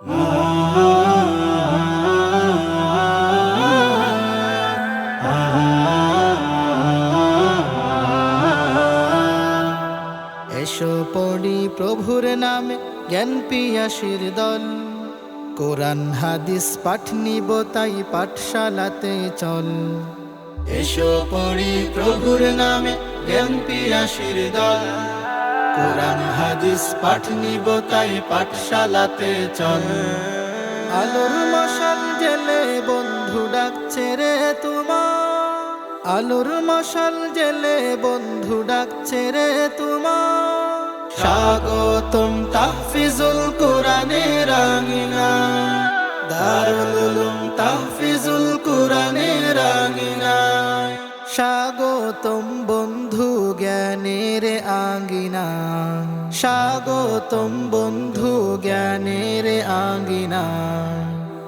এসো পড়ি প্রভুর নামে জ্ঞান পিয়াসির দল। কোরআন, হাদিস পাঠ নিব তাই পাঠশালাতে চল। এসো পড়ি প্রভুর নামে জ্ঞান পিয়াসির দল। কোরআন হাদিস পাঠ নিব তাই পাঠশালাতে চল। আলোর মশাল জেলে বন্ধু ডাকছে রে তোমার। আলোর মশাল জেলে বন্ধু ডাকছে রে তোমার। স্বাগতম তাহফিজুল কোরআনের রাঙিনা। দারুল উলুম তাহফিজুল কোরআনের রাঙিনা। স্বাগতম জ্ঞানের আঙ্গিনা। স্বাগতম বন্ধু, জ্ঞানের আঙ্গিনা।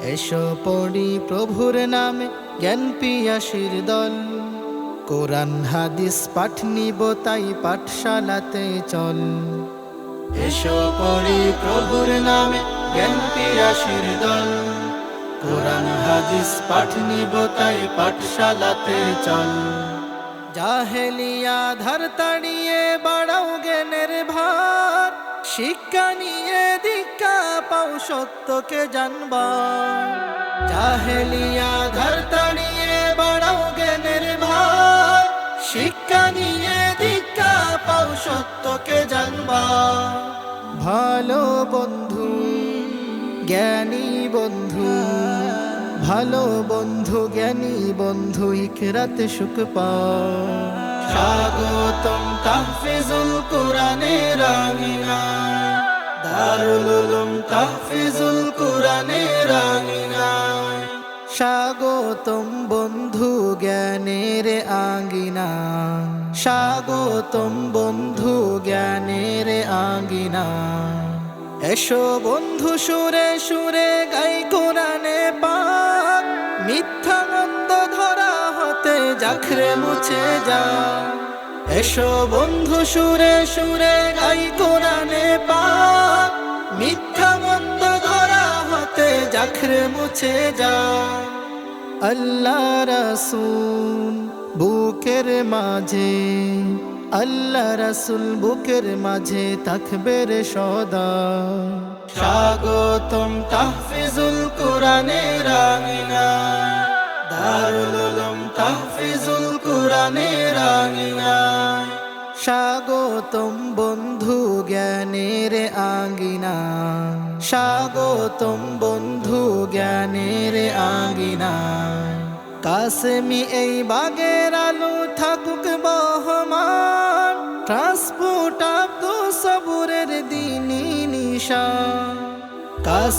এসো পড়ি প্রভুর নামে, জ্ঞান পিয়াসির দল। কোরআন, হাদিস পাঠ নিব, তাই পাঠশালাতে চল। এসো পড়ি প্রভুর নামে, জ্ঞান পিয়াসির দল। কোরআন, হাদিস পাঠ নিব, তাই পাঠশালাতে চল। জাহেলিয়া ধার তাড়িয়ে বাড়াও জ্ঞানের ভার শিক্ষা নিয়ে দীক্ষা পাও সত্যকে জানবার জাহেলিয়া ধার তাড়িয়ে বাড়াও জ্ঞানের ভার শিক্ষা নিয়ে দীক্ষা পাও সত্যকে জানবার ভালো বন্ধু জ্ঞানী বন্ধু ভালো বন্ধু, জ্ঞানী বন্ধু, ইকরাতে সুখ পাও স্বাগতম তাহফিজুল কোরআনের রাঙিনা দারুল তাহফিজুল কোরআনের রাঙিনা স্বাগতম বন্ধু, জ্ঞানের আঙ্গিনা স্বাগতম বন্ধু, জ্ঞানের আঙ্গিনা এসো বন্ধু, সুরে সুরে গাই কোরআনে পাক। মিথ্যা মন্দ ধরা হতে জাখরে মুছে যা। এসো বন্ধু, সুরে সুরে গাই কোরআনে পাক। মিথ্যা মন্দ ধরা হতে জাখরে মুছে যা। আল্লাহ রাসূল বুকের মাঝে আল্লাহ রাসূল বুকের মাঝে থাকবে রে সদা। স্বাগতম তাহফিজুল কোরআনের রাঙিনা দারুল উলুম তাহফিজুল কোরআনের রাঙিনা স্বাগতম বন্ধু জ্ঞানের আঙ্গিনা স্বাগতম বন্ধু জ্ঞানের আঙ্গিনা কাসেমি এই বাগের আলো থাকুক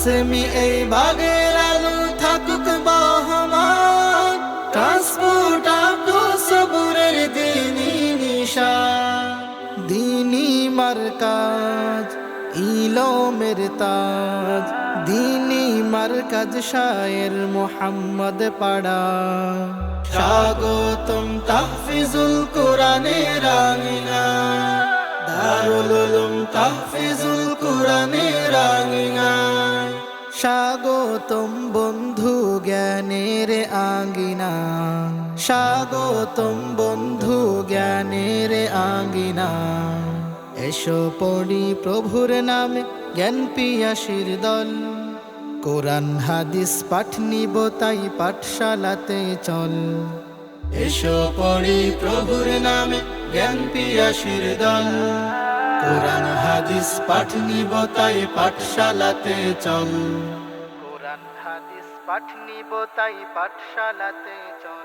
কাসেমি এই বাগের আলো থাকুক বহমান ট্রান্সপোর্ট আব্দু সবুরের দিনী নিশান দিনী মার্কাজ, ইলমের তাজ। দিনী মার্কাজ শায়ের মোহাম্মদ পাড়া। স্বাগতম তাহফিজুল কোরআনের রাঙিনা। দারুল উলুম তাহফিজুল কোরআনের রাঙিনা। স্বাগতম বন্ধু জ্ঞানের আঙ্গিনা। স্বাগতম বন্ধু জ্ঞানের আঙ্গিনা। এসো পড়ি প্রভুর নামে, জ্ঞান পিয়াসির দল। কোরআন, হাদিস পাঠ নিব তাই পাঠশালাতে চল। এসো পড়ি প্রভুর নামে, জ্ঞান পিয়াসির দল। কোরআন, হাদিস পাঠ নিব তাই পাঠশালাতে চল। পাঠ নিব তাই পাঠশালাতে চল।